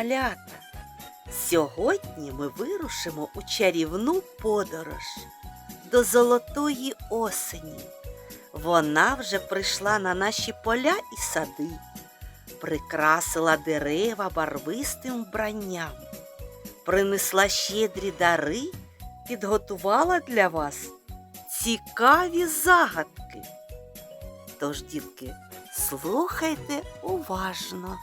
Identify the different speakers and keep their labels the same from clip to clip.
Speaker 1: малята! Сьогодні ми вирушимо у чарівну подорож до золотої осені. Вона вже прийшла на наші поля і сади, прикрасила дерева барвистим вбранням, принесла щедрі дари, підготувала для вас цікаві загадки. Тож, дітки, слухайте уважно.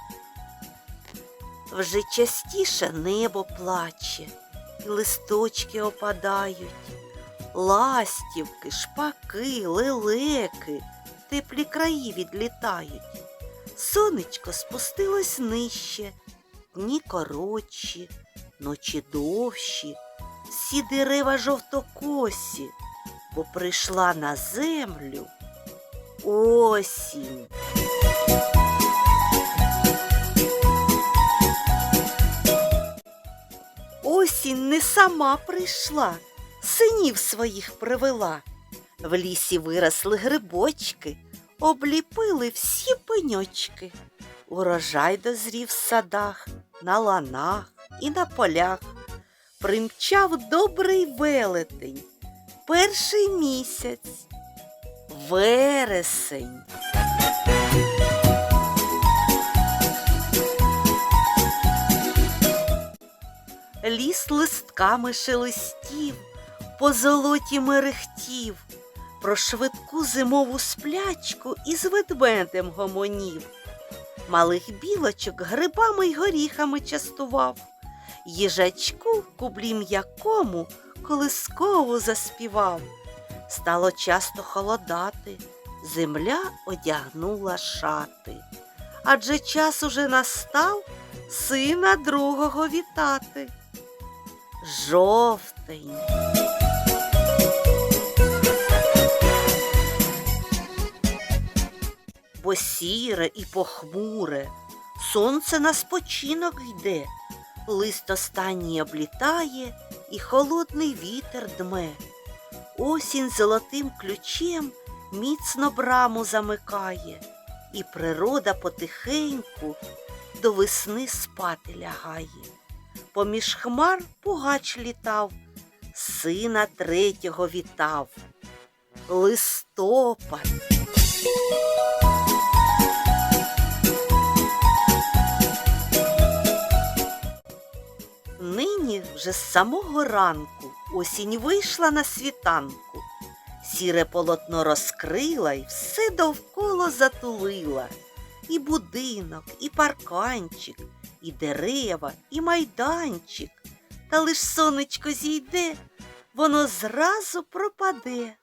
Speaker 1: Вже частіше небо плаче, і листочки опадають, ластівки, шпаки, лелеки, теплі краї відлітають. Сонечко спустилось нижче, дні коротші, ночі довші, всі дерева жовтокосі, бо прийшла на землю осінь. Осінь не сама прийшла, синів своїх привела. В лісі виросли грибочки, обліпили всі пеньочки. Урожай дозрів в садах, на ланах і на полях. Примчав добрий велетень, перший місяць, вересень. Ліс листками шелестів, по золоті мерехтів, про швидку зимову сплячку із ведмедем гомонів. Малих білочок грибами й горіхами частував, їжачку кублі м'якому колискову заспівав. Стало часто холодати, земля одягнула шати. Адже час уже настав сина другого вітати. Жовтень. Бо сіре і похмуре, сонце на спочинок йде, лист останній облітає, і холодний вітер дме. Осінь золотим ключем міцно браму замикає, і природа потихеньку до весни спати лягає. Поміж хмар пугач літав, сина третього вітав. Листопад. Нині вже з самого ранку осінь вийшла на світанку, сіре полотно розкрила й все довкола затулила. І будинок, і парканчик, і дерева, і майданчик. Та лиш сонечко зійде, воно зразу пропаде.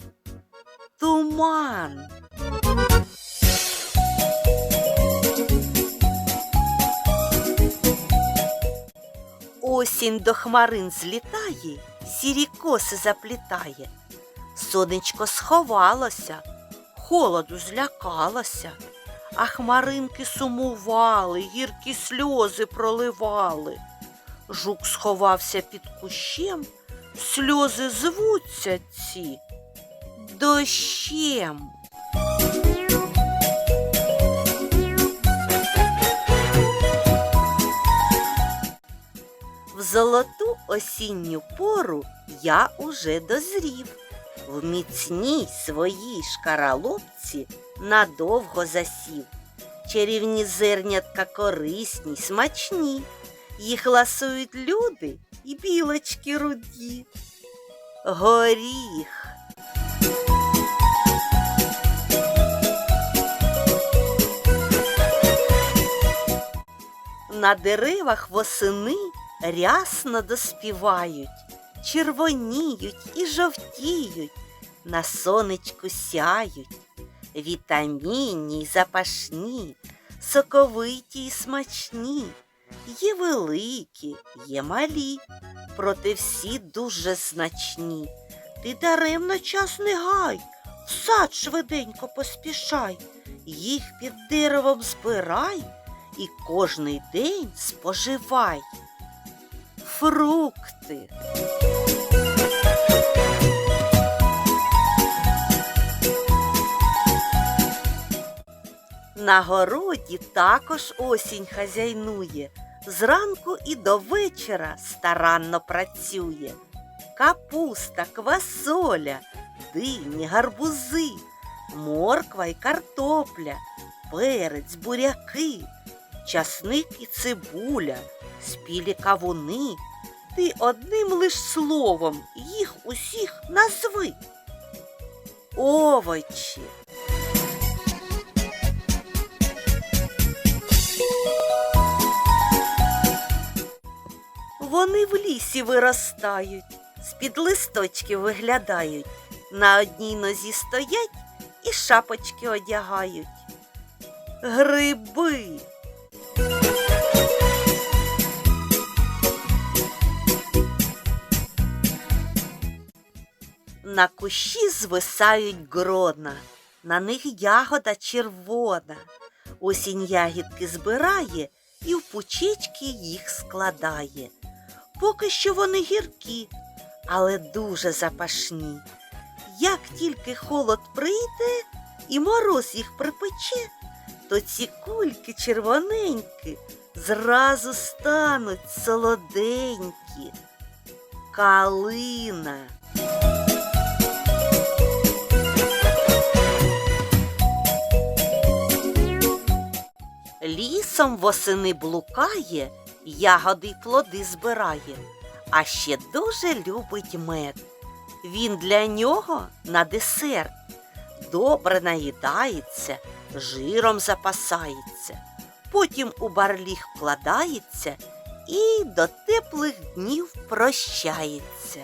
Speaker 1: Туман. Осінь до хмарин злітає, сірі коси заплітає. Сонечко сховалося, холоду злякалося, а хмаринки сумували, гіркі сльози проливали. Жук сховався під кущем, сльози звуться ці дощем. В золоту осінню пору я уже дозрів. В міцній своїй шкаралупці надовго засів. Чарівні зернятка корисні, смачні. Їх ласують люди і білочки руді. Горіх. На деревах восени рясно доспівають, червоніють і жовтіють, на сонечку сяють, вітамінні й запашні, соковиті й смачні, є великі, є малі, проте всі дуже значні. Ти даремно час не гай, в сад швиденько поспішай, їх під деревом збирай і кожний день споживай. Фрукти. На городі також осінь хазяйнує, зранку і до вечора старанно працює. Капуста, квасоля, дині, гарбузи, морква й картопля, перець, буряки, часник і цибуля, спілі кавуни. Ти одним лиш словом їх усіх назви. Овочі. Вони в лісі виростають, з-під листочків виглядають, на одній нозі стоять і шапочки одягають. Гриби. На кущі звисають грона, на них ягода червона. Осінь ягідки збирає і в пучечки їх складає. Поки що вони гіркі, але дуже запашні. Як тільки холод прийде і мороз їх припече, то ці кульки червоненькі зразу стануть солоденькі. Калина. Лісом восени блукає, ягоди й плоди збирає, а ще дуже любить мед. Він для нього на десерт. Добре наїдається, жиром запасається, потім у барліг вкладається і до теплих днів прощається.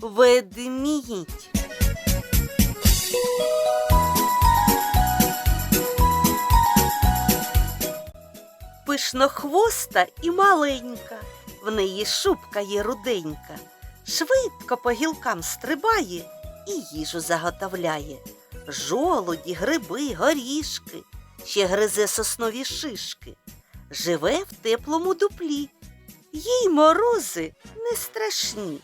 Speaker 1: Ведмідь. Пишнохвоста і маленька, в неї шубка є руденька, швидко по гілкам стрибає і їжу заготовляє. Жолуді, гриби, горішки, ще гризе соснові шишки, живе в теплому дуплі, їй морози не страшні.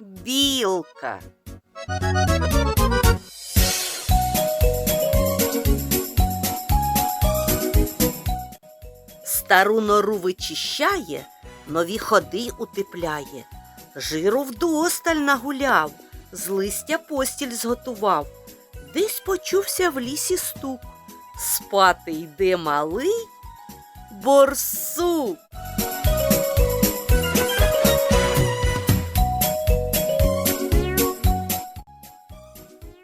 Speaker 1: Білка. Стару нору вичищає, нові ходи утепляє. Жиру вдосталь нагуляв, з листя постіль зготував. Десь почувся в лісі стук. Спати йде малий борсук.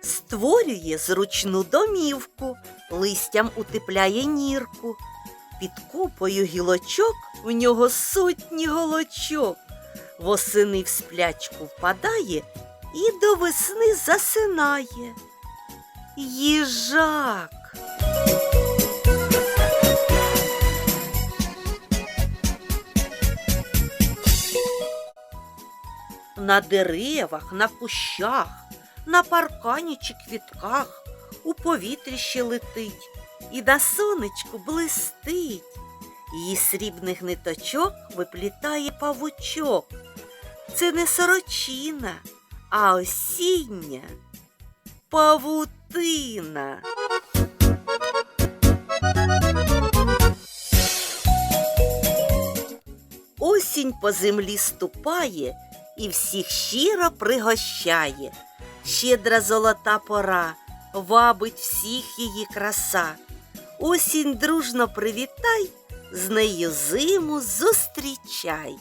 Speaker 1: Створює зручну домівку, листям утепляє нірку. Під купою гілочок в нього сотні голочок. Восени в сплячку впадає і до весни засинає. Їжак. На деревах, на кущах, на паркані чи квітках у повітрі ще летить і на сонечку блистить. Її срібних ниточок виплітає павучок. Це не сорочина, а осіння павутина. Осінь по землі ступає і всіх щиро пригощає. Щедра золота пора, вабить всіх її краса. Осінь дружно привітай, з нею зиму зустрічай.